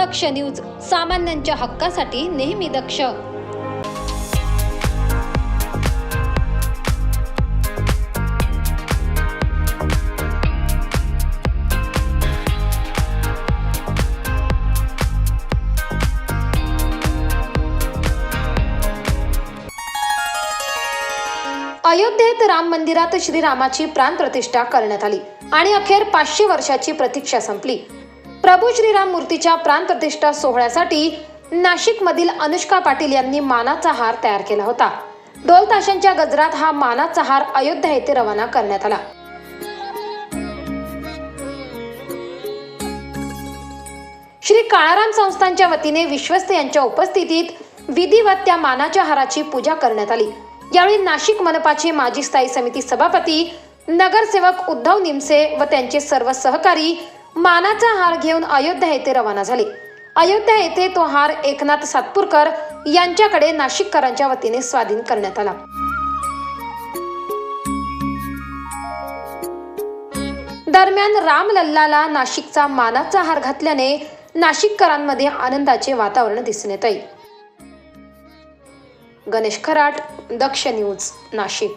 दक्ष news सामान्यांच्या हक्कासाठी नेहमी दक्ष. अयोध्येत राम मंदिरात श्रीरामाची प्राण प्रतिष्ठा करण्यात आली आणि अखेर पाचशे वर्षाची प्रतीक्षा संपली. प्रभू श्रीराम मूर्तीच्या प्राणप्रतिष्ठा सोहळ्यासाठी नाशिक मधील अनुष्का पाटील यांनी मानाचा हार तयार केला होता. ढोल ताशांच्या गजरात हा मानाचा हार अयोध्या येथे रवाना करण्यात आला. श्री काळाराम संस्थांच्या वतीने विश्वस्त यांच्या उपस्थितीत विधिवत त्या मानाच्या हाराची पूजा करण्यात आली. यावेळी नाशिक मनपाचे माजी स्थायी समिती सभापती नगरसेवक उद्धव निमसे व त्यांचे सर्व सहकारी मानाचा हार घेऊन अयोध्या येथे रवाना झाले. अयोध्या येथे तो हार एकनाथ सातपूरकर यांच्याकडे नाशिककरांच्या वतीने स्वाधीन करण्यात आला. दरम्यान रामलल्लाला नाशिकचा मानाचा हार घातल्याने नाशिककरांमध्ये आनंदाचे वातावरण दिसून येत आहे गणेश खराट दक्ष न्यूज नाशिक.